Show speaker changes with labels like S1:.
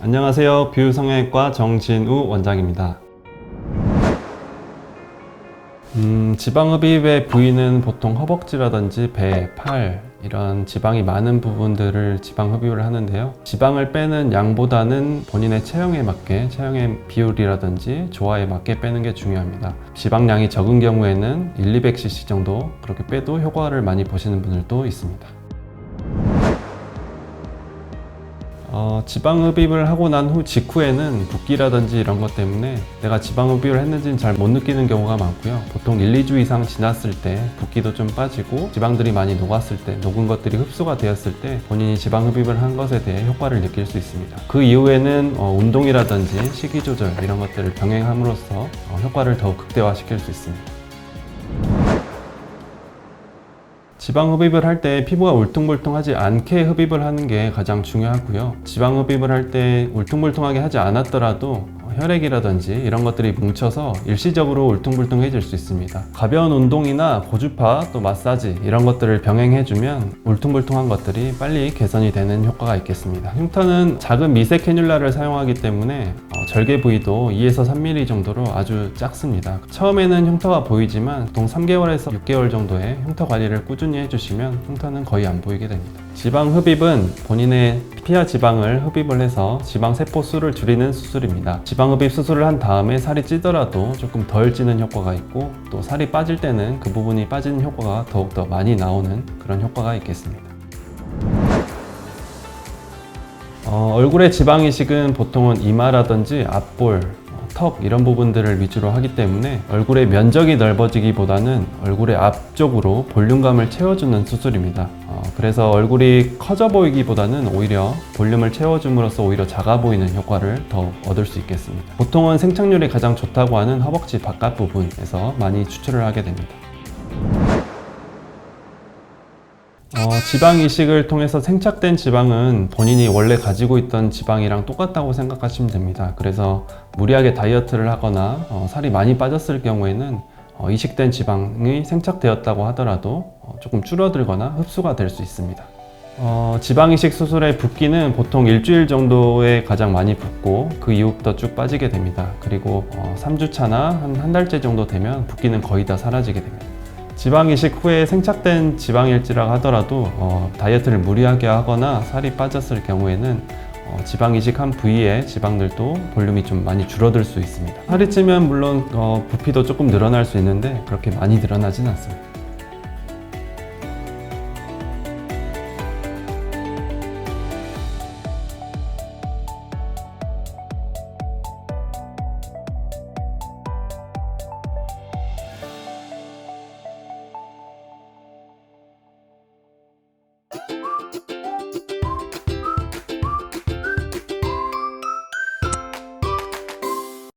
S1: 안녕하세요. 뷰성형외과 정진우 원장입니다. 음, 지방흡입의 부위는 보통 허벅지라든지 배, 팔 이런 지방이 많은 부분들을 지방흡입을 하는데요. 지방을 빼는 양보다는 본인의 체형에 맞게 체형의 비율이라든지 조화에 맞게 빼는 게 중요합니다. 지방량이 적은 경우에는 1, 200cc 정도 그렇게 빼도 효과를 많이 보시는 분들도 있습니다. 어, 지방흡입을 하고 난 후 직후에는 붓기라든지 이런 것 때문에 내가 지방흡입을 했는지는 잘 못 느끼는 경우가 많고요. 보통 1, 2주 이상 지났을 때 붓기도 좀 빠지고 지방들이 많이 녹았을 때 녹은 것들이 흡수가 되었을 때 본인이 지방흡입을 한 것에 대해 효과를 느낄 수 있습니다. 그 이후에는 어, 운동이라든지 식이 조절 이런 것들을 병행함으로써 어, 효과를 더욱 극대화시킬 수 있습니다. 지방 흡입을 할 때 피부가 울퉁불퉁하지 않게 흡입을 하는 게 가장 중요하고요. 지방 흡입을 할 때 울퉁불퉁하게 하지 않았더라도 혈액이라든지 이런 것들이 뭉쳐서 일시적으로 울퉁불퉁해질 수 있습니다. 가벼운 운동이나 고주파 또 마사지 이런 것들을 병행해주면 울퉁불퉁한 것들이 빨리 개선이 되는 효과가 있겠습니다. 흉터는 작은 미세 캐뉼라를 사용하기 때문에 어, 절개 부위도 2에서 3mm 정도로 아주 작습니다. 처음에는 흉터가 보이지만 보통 3개월에서 6개월 정도의 흉터 관리를 꾸준히 해주시면 흉터는 거의 안 보이게 됩니다. 지방 흡입은 본인의 피하 지방을 흡입을 해서 지방 세포 수를 줄이는 수술입니다. 지방 흡입 수술을 한 다음에 살이 찌더라도 조금 덜 찌는 효과가 있고 또 살이 빠질 때는 그 부분이 빠지는 효과가 더욱더 많이 나오는 그런 효과가 있겠습니다. 어, 얼굴의 지방 이식은 보통은 이마라든지 앞볼, 어, 턱 이런 부분들을 위주로 하기 때문에 얼굴의 면적이 넓어지기보다는 얼굴의 앞쪽으로 볼륨감을 채워주는 수술입니다. 어, 그래서 얼굴이 커져 보이기보다는 오히려 볼륨을 채워줌으로써 오히려 작아 보이는 효과를 더 얻을 수 있겠습니다. 보통은 생착률이 가장 좋다고 하는 허벅지 바깥 부분에서 많이 추출을 하게 됩니다. 어, 지방 이식을 통해서 생착된 지방은 본인이 원래 가지고 있던 지방이랑 똑같다고 생각하시면 됩니다. 그래서 무리하게 다이어트를 하거나 어, 살이 많이 빠졌을 경우에는 어, 이식된 지방이 생착되었다고 하더라도 어, 조금 줄어들거나 흡수가 될 수 있습니다. 어, 지방 이식 수술의 붓기는 보통 일주일 정도에 가장 많이 붓고 그 이후부터 쭉 빠지게 됩니다. 그리고 어, 3주차나 한 한 달째 정도 되면 붓기는 거의 다 사라지게 됩니다. 지방 이식 후에 생착된 지방일지라 하더라도 어, 다이어트를 무리하게 하거나 살이 빠졌을 경우에는 어, 지방 이식한 부위의 지방들도 볼륨이 좀 많이 줄어들 수 있습니다. 살이 찌면 물론 어, 부피도 조금 늘어날 수 있는데 그렇게 많이 늘어나진 않습니다.